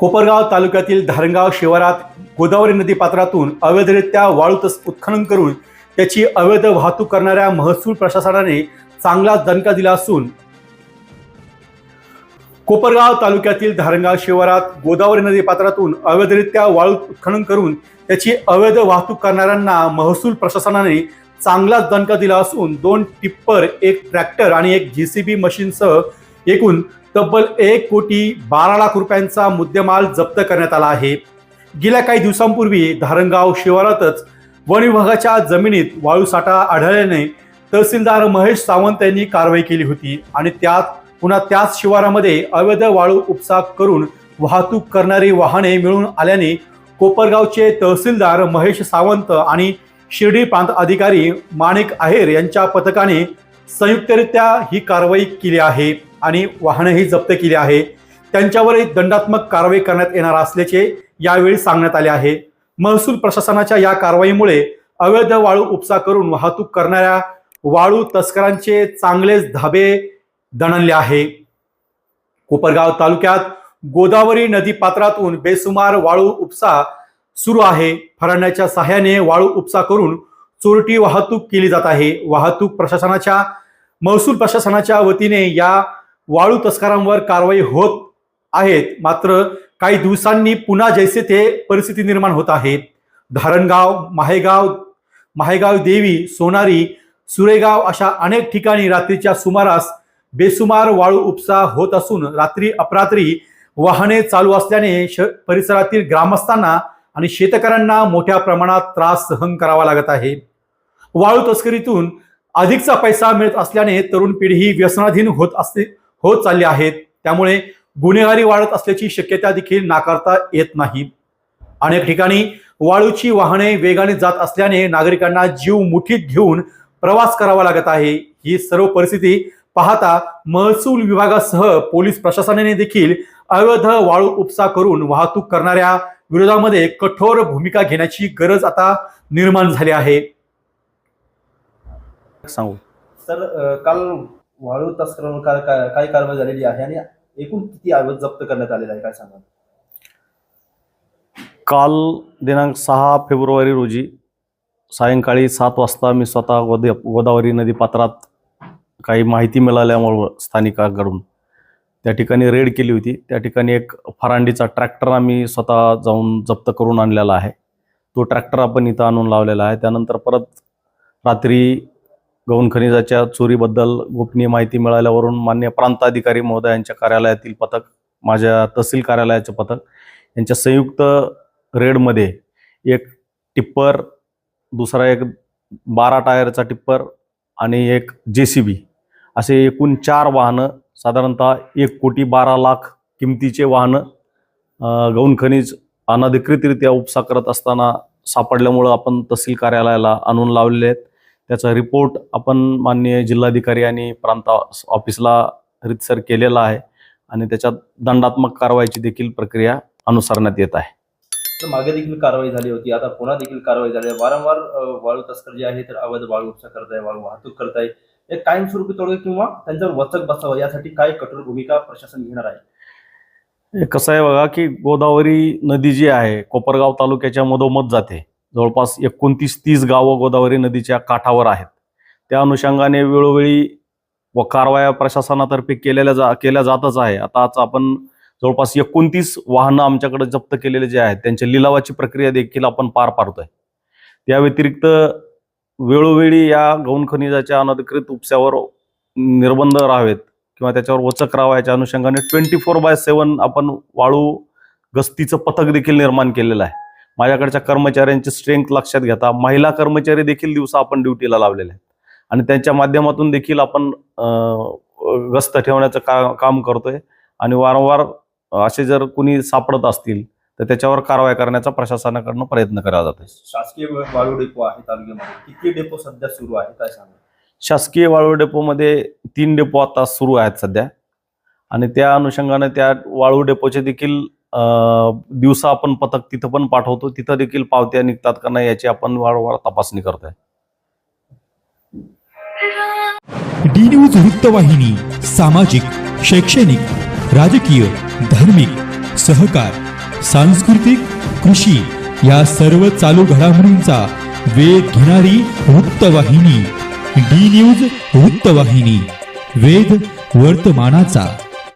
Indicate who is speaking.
Speaker 1: कोपरगाव तालुक्यातील धारणगाव शिवारात गोदावरी नदी पात्रातून अवैधरित्या वाळू तस उत्खनन करून त्याची अवैध वाहतूक करणाऱ्या महसूल प्रशासनाने चांगला दणका दिला असून कोपरगाव तालुक्यातील धारणगाव शिवारात गोदावरी नदी पात्रातून अवैधरित्या वाळू उत्खनन करून त्याची अवैध वाहतूक करणाऱ्यांना महसूल प्रशासनाने चांगलाच दणका दिला असून दोन टिप्पर एक ट्रॅक्टर आणि एक जे सी बी मशीनसह एकूण तब्बल एक कोटी बारा लाख रुपयांचा मुद्देमाल जप्त करण्यात आला आहे. गेल्या काही दिवसांपूर्वी धारणगाव शिवारातच वन विभागाच्या जमिनीत वाळू साठा आढळल्याने तहसीलदार महेश सावंत यांनी कारवाई केली होती आणि त्यात पुन्हा त्याच शिवारामध्ये अवैध वाळू उपसा करून वाहतूक करणारी वाहने मिळून आल्याने कोपरगावचे तहसीलदार महेश सावंत आणि शिर्डी प्रांत अधिकारी माणिक आहेर यांच्या पथकाने संयुक्तरित्या ही कारवाई केली आहे. आणि वाहनंही जप्त केली आहे. त्यांच्यावरही दंडात्मक कारवाई करण्यात येणार असल्याचे यावेळी सांगण्यात आले आहे. महसूल प्रशासनाच्या या कारवाईमुळे अवैध वाळू उपसा करून वाहतूक करणाऱ्या वाळू तस्करांचे चांगलेच धाबे दणले आहे. कोपरगाव तालुक्यात गोदावरी नदी पात्रातून बेसुमार वाळू उपसा सुरू आहे. फरांड्याच्या सहाय्याने वाळू उपसा करून चोरटी वाहतूक केली जात आहे. वाहतूक प्रशासनाच्या महसूल प्रशासनाच्या वतीने या वाळू तस्करांवर कारवाई होत आहेत. मात्र काही दिवसांनी पुन्हा जैसे ते परिस्थिती निर्माण होत आहे. धारणगाव माहेगाव माहेगाव देवी सोनारी सुरेगाव अशा अनेक ठिकाणी रात्रीच्या सुमारास बेसुमार वाळू उपसा होत असून रात्री अपरात्री वाहने चालू असल्याने श परिसरातील ग्रामस्थांना आणि शेतकऱ्यांना मोठ्या प्रमाणात त्रास सहन करावा लागत आहे. वाळू तस्करीतून अधिकचा पैसा मिळत असल्याने तरुण पिढी ही व्यसनाधीन होत असते होत चालली आहेत. त्यामुळे गुन्हेगारी वाढत असल्याची शक्यता देखील नाकारता येत नाही. अनेक ठिकाणी वाळूची वाहने वेगाने जात असल्याने नागरिकांना जीव मुठीत घेऊन प्रवास करावा लागत आहे. ही सर्व परिस्थिती पाहता महसूल विभागासह पोलीस प्रशासनाने देखील अवैध वाळू उपसा करून वाहतूक करणाऱ्या विरोधामध्ये कठोर भूमिका घेण्याची गरज आता निर्माण झाली आहे.
Speaker 2: सांगू.
Speaker 3: अ, काल वाळू तस्करांवर काय काय कारवाई झालेली आहे आणि एकूण किती अवैध जप्त करण्यात आलेला आहे काय सांगा
Speaker 2: काल दिनांक सहा फेब्रुवारी रोजी सायंकाळी सात वाजता मी स्वतः गोद गोदावरी नदी पात्रात काही माहिती मिळाल्यामुळं स्थानिकाकडून त्या ठिकाणी रेड केली होती. त्या ठिकाणी एक फरांडीचा ट्रॅक्टर आम्ही स्वतः जाऊन जप्त करून आणलेला आहे. तो ट्रॅक्टर आपण इथं आणून लावलेला आहे. त्यानंतर परत रात्री गौण खनिजाच्या चोरीबद्दल गोपनीय माहिती मिळाल्यावरून मान्य प्रांताधिकारी महोदयांच्या कार्यालयातील पथक माझ्या तहसील कार्यालयाचे पथक यांच्या संयुक्त रेडमध्ये एक टिप्पर दुसरा एक बारा टायरचा टिप्पर आणि एक जे सी बी असे एकूण चार वाहनं साधारणतः एक कोटी बारा लाख किमतीचे वाहनं गौण खनिज अनधिकृतरित्या उपसा करत असताना सापडल्यामुळं आपण तहसील कार्यालयाला आणून लावलेले आहेत. त्याचा रिपोर्ट आपण माननीय जिल्हाधिकारी आणि प्रांत ऑफिसला रितसर केलेला आहे आणि त्याच्यात दंडात्मक कारवाईची देखील प्रक्रिया अनुसरण्यात येत आहे.
Speaker 3: मागे देखील कारवाई झाली होती. आता पुन्हा देखील कारवाई झाली आहे. वारंवार वाळू तस्कर जे आहे तर अवैध वाळू उपसा करत आहे वाळू वाहतूक करत आहे एक कायमस्वरूपी तोडगे किंवा त्यांच्यावर वचक बसावं यासाठी काय कठोर भूमिका प्रशासन घेणार आहे?
Speaker 2: कसं आहे बघा की गोदावरी नदी जी आहे कोपरगाव तालुक्याच्या मधोमध जाते. जवळपास एकोणतीस तीस गावं गोदावरी नदीच्या काठावर आहेत. त्या अनुषंगाने वेळोवेळी व कारवाया प्रशासनातर्फे केलेल्या जा केल्या जातच आहे. आताच आपण जवळपास एकोणतीस वाहनं आमच्याकडे जप्त केलेले जे आहेत त्यांच्या लिलावाची प्रक्रिया देखील आपण पार पाडतोय. त्या व्यतिरिक्त वेळोवेळी या गौण खनिजाच्या अनधिकृत उपस्यावर निर्बंध राहावेत किंवा त्याच्यावर वचक राहावा याच्या अनुषंगाने ट्वेंटी फोर बाय सेवन आपण वाळू गस्तीचं पथक देखील निर्माण केलेलं आहे. माझ्याकडच्या कर्मचाऱ्यांची स्ट्रेंथ लक्षात घेता. महिला कर्मचारी देखील दिवसा आपण ड्युटीला लावलेले आहेत. आणि त्यांच्या माध्यमातून देखील आपण गस्त ठेवण्याचं का काम करतोय. आणि वारंवार असे जर कुणी सापडत असतील तर त्याच्यावर कारवाई करण्याचा प्रशासनाकडनं प्रयत्न केला जातो
Speaker 3: शासकीय वाळू डेपो आहे तालुक्यामध्ये. किती डेपो सध्या सुरू आहे काय सांगा
Speaker 2: शासकीय वाळू डेपोमध्ये तीन डेपो आता सुरू आहेत सध्या. आणि त्या अनुषंगाने त्या वाळू डेपोचे देखील दिवसा आपण पथक तिथं पण पाठवतो. तिथं देखील पावत्या निघतात का नाही याची आपण वारंवार तपासणी करतोय.
Speaker 4: डी न्यूज वृत्तवाहिनी सामाजिक शैक्षणिक राजकीय धार्मिक सहकार
Speaker 1: सांस्कृतिक कृषी या सर्व चालू घडामोडींचा वेध घेणारी वृत्तवाहिनी. डी न्यूज वृत्तवाहिनी वेग वर्तमानाचा.